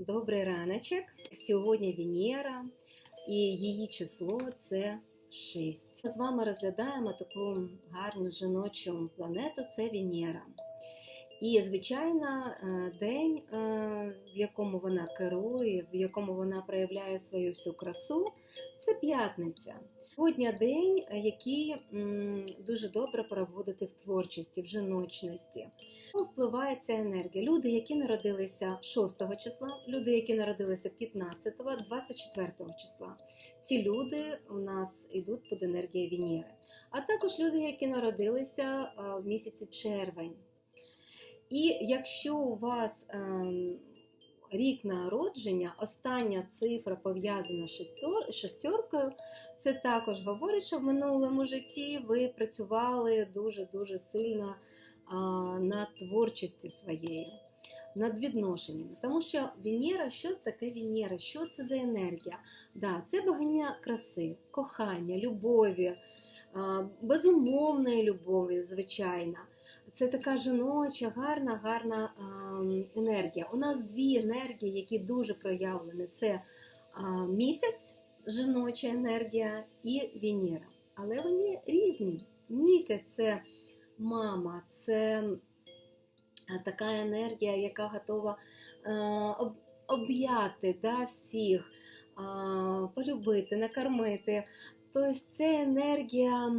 Добрий раночок. Сьогодні Венера і її число це 6. Ми з вами розглядаємо таку гарну жіночу планету це Венера. І, звичайно, е, день, е, в якому вона керує, в якому вона проявляє свою всю красу, це п'ятниця. Сьогодні день, який дуже добре проводити в творчості, в жіночності. Впливає ця енергія. Люди, які народилися 6 числа, люди, які народилися 15, 24 числа. Ці люди у нас йдуть під енергією Венери. А також люди, які народилися в місяці червень. І якщо у вас ем, рік народження, остання цифра пов'язана з шестер- шестеркою, це також говорить, що в минулому житті ви працювали дуже-дуже сильно над творчістю своєю, над відношеннями. Тому що Венера, що таке Венера? Що це за енергія? Да, це богиня краси, кохання, любові, безумовної любові, звичайно. Це така жіноча, гарна, гарна енергія. У нас дві енергії, які дуже проявлені: це місяць, жіноча енергія і Венера. Але вони різні. Місяць це мама, це така енергія, яка готова об- об'яти да, всіх, полюбити, накормити. Тобто це енергія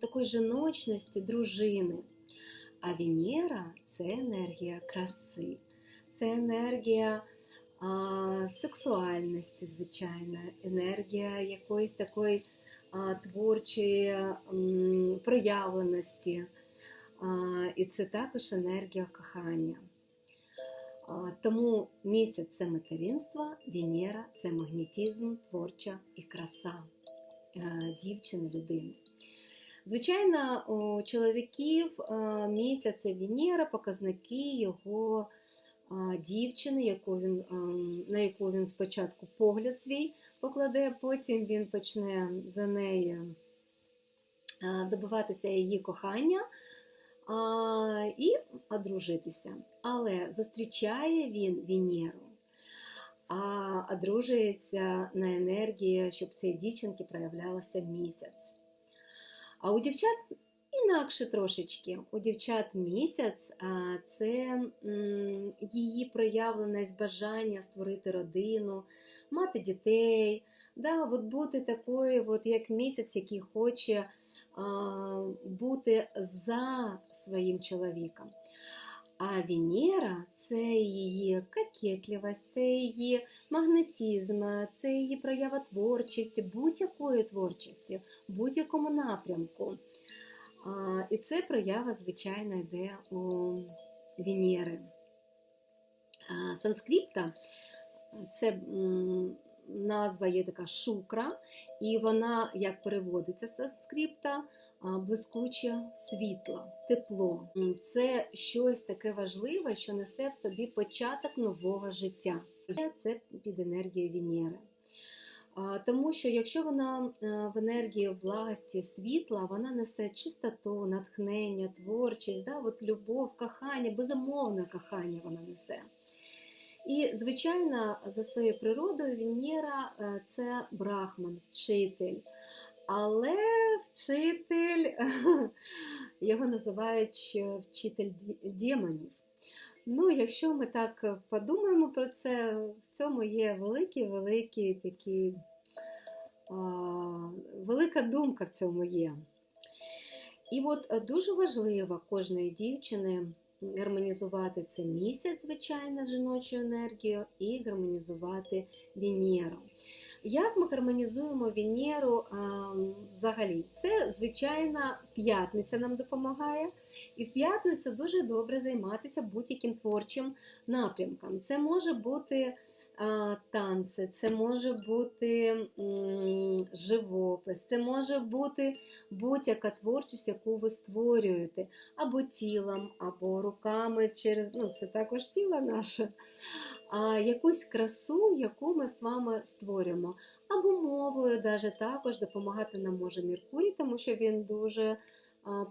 такої жіночності, дружини. А Венера це енергія краси, це енергія а, сексуальності, звичайно, енергія якоїсь такої а, творчої м, проявленості. А, і це також енергія кохання. А, Тому місяць це материнство, Венера це магнетизм, творча і краса е, дівчини, людини. Звичайно, у чоловіків е, місяця Венера показники його е, дівчини, яку він, е, на яку він спочатку погляд свій покладе, потім він почне за неї е, добиватися її кохання і одружитися. Але зустрічає він Венеру, а одружується на енергії, щоб цієї дівчинки проявлялася місяць. А у дівчат інакше трошечки. У дівчат місяць це її проявленість бажання створити родину, мати дітей, да, от бути такою, от як місяць, який хоче бути за своїм чоловіком. А Венера це її кокетливість, це її магнетизм, це її проява творчості, будь-якої творчості, будь-якому напрямку. А, І це проява, звичайно, йде у Венери. Санскрипта це назва є така шукра, і вона, як переводиться з санскрипта, блискуче світло, тепло. Це щось таке важливе, що несе в собі початок нового життя. Це під енергією Венери. Тому що якщо вона е, в енергії благості світла, вона несе чистоту, натхнення, творчість, да, от любов, кохання, безумовне кохання вона несе. І, звичайно, за своєю природою Венера е, це брахман, вчитель. Але вчитель, його називають вчитель ді- демонів. Ну, якщо ми так подумаємо про це, в цьому є великі-великі такі, велика думка в цьому є. І от е, дуже важливо кожної дівчини гармонізувати це місяць, звичайно, жіночу енергією, і гармонізувати Венеру. Як ми гармонізуємо Венеру взагалі? Це, звичайно, п'ятниця нам допомагає. І в п'ятницю дуже добре займатися будь-яким творчим напрямком. Це може бути танці, це може бути живопис, це може бути будь-яка творчість, яку ви створюєте, або тілом, або руками через ну, це також тіло наше, а якусь красу, яку ми з вами створюємо. Або мовою даже також допомагати нам може Меркурій, тому що він дуже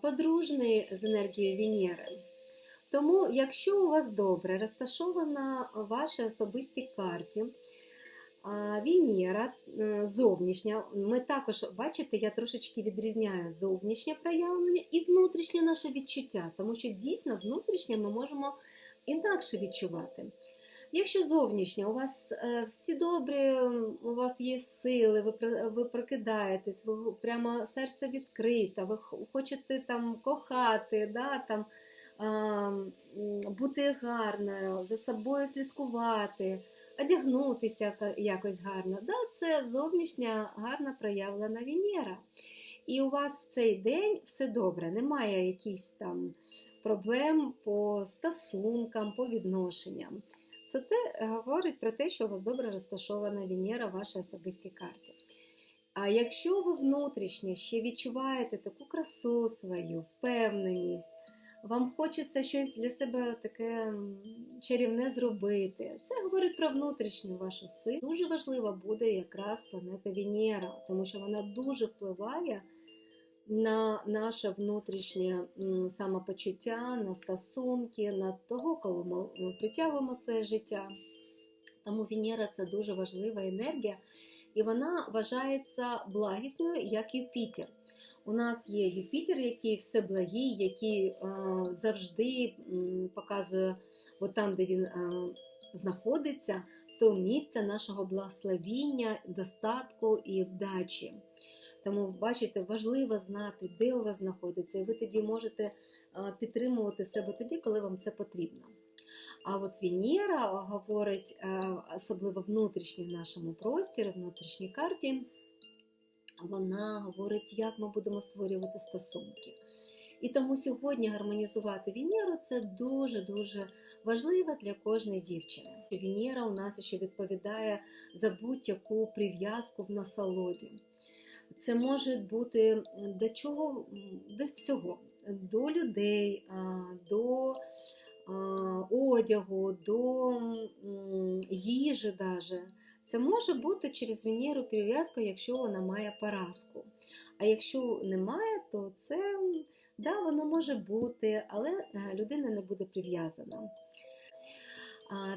подружний з енергією Венери. Тому, якщо у вас добре розташована в вашій особистій карті Венера е, зовнішня, ми також, бачите, я трошечки відрізняю зовнішнє проявлення і внутрішнє наше відчуття, тому що дійсно внутрішнє ми можемо інакше відчувати. Якщо зовнішньо у вас е, всі добрі, у вас є сили, ви, ви прокидаєтесь, ви прямо серце відкрите, ви хочете там кохати, да, там, бути гарною, за собою слідкувати, одягнутися якось гарно. Да, це зовнішня гарна проявлена Венера. І у вас в цей день все добре, немає якихось там проблем по стосункам, по відношенням. Це те е, говорить про те, що у вас добре розташована Венера в вашій особистій карті. А якщо ви внутрішньо ще відчуваєте таку красу свою, впевненість, вам хочеться щось для себе таке чарівне зробити, це говорить про внутрішню вашу силу. Дуже важлива буде якраз планета Венера, тому що вона дуже впливає на наше внутрішнє самопочуття, на стосунки, на того, коли ми притягуємо своє життя. Тому Венера це дуже важлива енергія, і вона вважається благісною, як Юпітер. У нас є Юпітер, який всеблагий, який е, завжди показує, от там, де він е, знаходиться, то місце нашого благословіння, достатку і вдачі. Тому, бачите, важливо знати, де у вас знаходиться, і ви тоді можете е, підтримувати себе тоді, коли вам це потрібно. А от Венера говорить, особливо внутрішній нашому просторі, внутрішній карті, вона говорить, як ми будемо створювати стосунки. І тому сьогодні гармонізувати Венеру це дуже-дуже важливо для кожної дівчини. Венера у нас ще відповідає за будь-яку прив'язку в насолоді. Це може бути до чого, до всього, до людей, до одягу, до їжі даже. Це може бути через Венеру прив'язка, якщо вона має поразку. А якщо немає, то це да, воно може бути, але е, людина не буде прив'язана.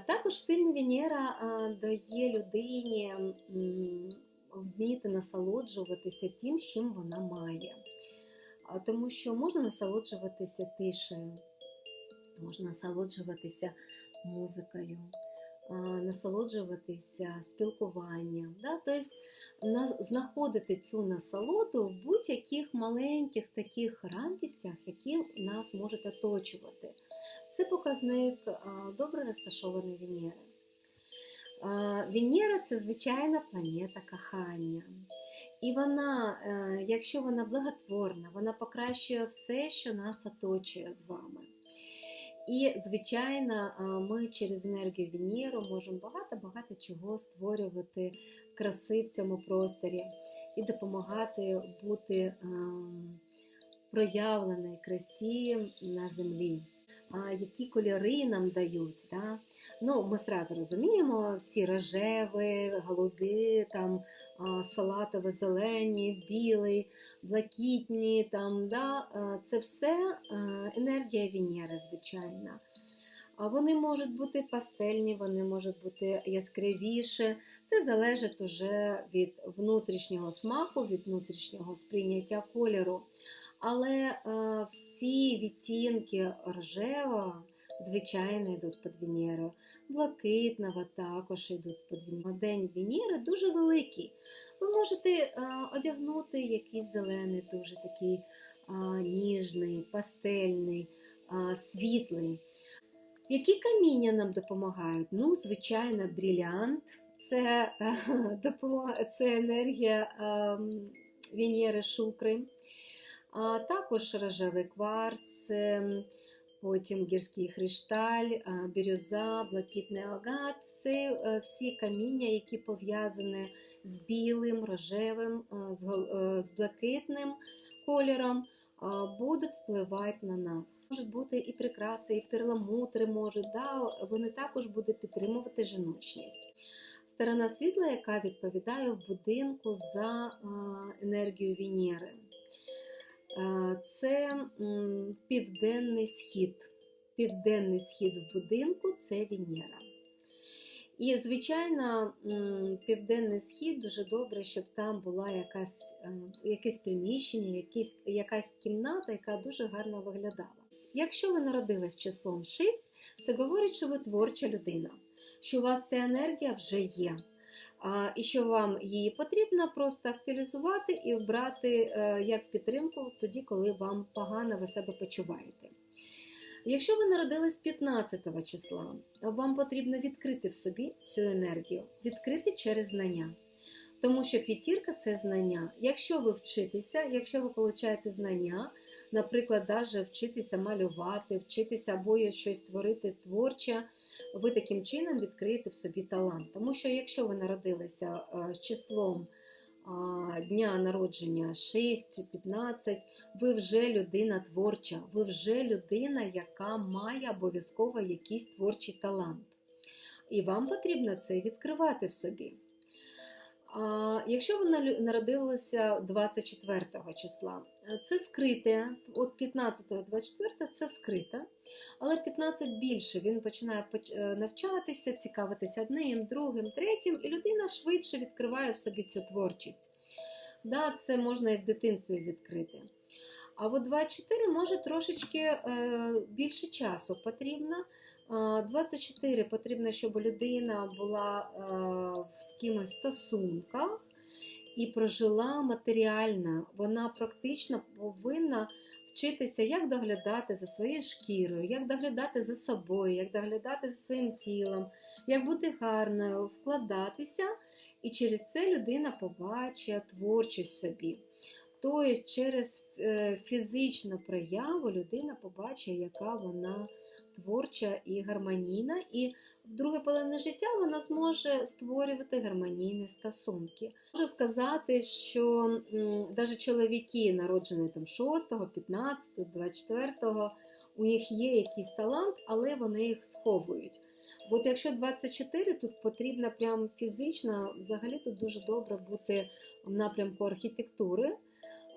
Також сильна Венера дає людині вміти насолоджуватися тим, чим вона має. Тому що можна насолоджуватися тишею, можна насолоджуватися музикою, насолоджуватися спілкуванням. Да? Тобто знаходити цю насолоду в будь-яких маленьких таких радістях, які нас можуть оточувати. Це показник добре розташованої Венери. Венера це звичайна планета кохання. І вона, е, якщо вона благотворна, вона покращує все, що нас оточує з вами. І, звичайно, ми через енергію Венеру можемо багато-багато чого створювати краси в цьому просторі і допомагати бути ем, проявленій красі на землі. Які кольори нам дають? Да? Ну, ми сразу розуміємо, всі рожеві, голубі, там, салатові, зелені, білий, блакитні, там, да? це все енергія Венери, звичайно. А вони можуть бути пастельні, вони можуть бути яскравіші. Це залежить уже від внутрішнього смаку, від внутрішнього сприйняття кольору. Але е, всі відтінки рожевого, звичайно, йдуть під Венерою. Блакитного також йдуть під Венерою. День Венери дуже великий. Ви можете е, одягнути якийсь зелений, дуже такий ніжний, пастельний, світлий. Які каміння нам допомагають? Ну, звичайно, брілянт це, е, це енергія ем, Венери Шукри, а також рожевий кварц, ем, потім гірський хришталь, бірюза, блакитний агат все, е, всі каміння, які пов'язані з білим, рожевим, е, е, з блакитним кольором будуть впливати на нас. Можуть бути і прикраси, і перламутри можуть, да, вони також будуть підтримувати жіночність. Сторона світла, яка відповідає в будинку за енергію Венери. А, Це південний схід. південний схід в будинку це Венера. І, звичайно, південний схід дуже добре, щоб там була якась, е, якесь приміщення, якісь, якась кімната, яка дуже гарно виглядала. Якщо ви народились числом 6, це говорить, що ви творча людина, що у вас ця енергія вже є. І що вам її потрібно просто актуалізувати і вбрати е, як підтримку тоді, коли вам погано ви себе почуваєте. Якщо ви народились 15 числа, вам потрібно відкрити в собі цю енергію, відкрити через знання. Тому що п'ятірка це знання. Якщо ви вчитеся, якщо ви получаєте знання, наприклад, даже вчитися малювати, вчитися або щось творити творче, ви таким чином відкриєте в собі талант. Тому що якщо ви народилися е, з числом дня народження 6-15, ви вже людина творча, ви вже людина, яка має обов'язково якийсь творчий талант. І вам потрібно це відкривати в собі. А, Якщо ви народилися 24 числа, е, це скрите, от 15-24 це скрите, але 15 більше він починає поч- е, навчатися, цікавитися одним, другим, третім, і людина швидше відкриває в собі цю творчість. Да, це можна і в дитинстві відкрити. А от 24 може трошечки е, більше часу потрібно. Е, 24 потрібно, щоб людина була е, з кимось в стосунках і прожила матеріально. Вона практично повинна вчитися, як доглядати за своєю шкірою, як доглядати за собою, як доглядати за своїм тілом, як бути гарною, вкладатися. І через це людина побачить творчість собі. Тобто через е, фізичну прояву людина побачить, яка вона творча і гармонійна, і в другій половині життя вона зможе створювати гармонійні стосунки. Можу сказати, що навіть чоловіки, народжені там 6, 15, 24, у них є якийсь талант, але вони їх сховують. От якщо 24, тут потрібно прям фізично, взагалі тут дуже добре бути в напрямку архітектури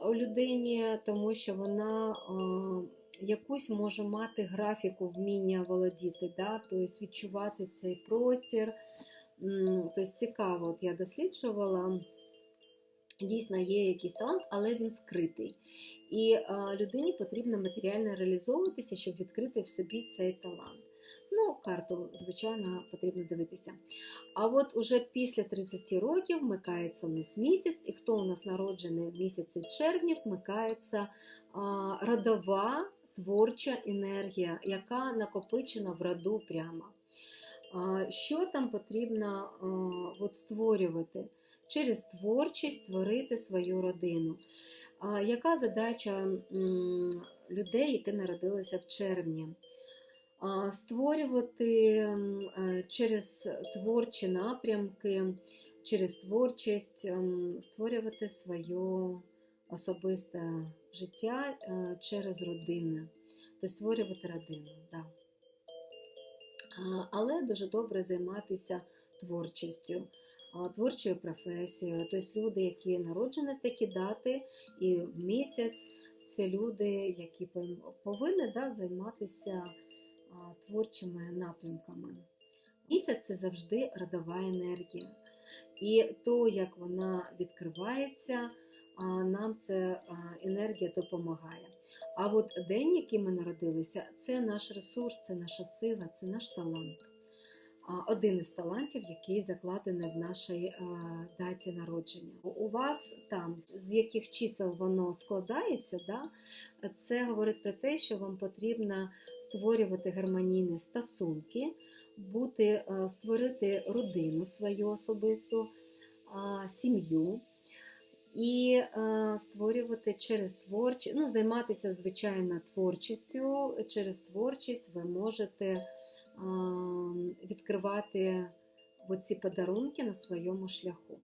у людині, тому що вона е, якусь може мати графіку вміння володіти, да? тобто відчувати цей простір. Тобто цікаво, от я досліджувала. Дійсно, є якийсь талант, але він скритий. І е, людині потрібно матеріально реалізовуватися, щоб відкрити в собі цей талант. Ну, карту, звичайно, потрібно дивитися. А от уже після 30 років вмикається у нас місяць, і хто у нас народжений в місяці червні, вмикається а, родова творча енергія, яка накопичена в роду прямо. А, що там потрібно а, от створювати? Через творчість створити свою родину. А, яка задача м, людей, які народилися в червні? Створювати е, через творчі напрямки, через творчість, створювати своє особисте життя е, через родини, тобто створювати родину. Да. Але дуже добре займатися творчістю, творчою професією. Тобто люди, які народжені в такі дати і в місяць, це люди, які повинні да, займатися творчими напрямками. Місяць це завжди родова енергія. І то, як вона відкривається, нам ця енергія допомагає. А от день, який ми народилися, це наш ресурс, це наша сила, це наш талант. Один із талантів, який закладений в нашій даті народження. У вас там з яких чисел воно складається, да? це говорить про те, що вам потрібно створювати гармонійні стосунки, бути, е, створити родину свою особисту, сім'ю і е, створювати через творчість, ну, займатися, звичайно, творчістю. Через творчість ви можете відкривати оці подарунки на своєму шляху.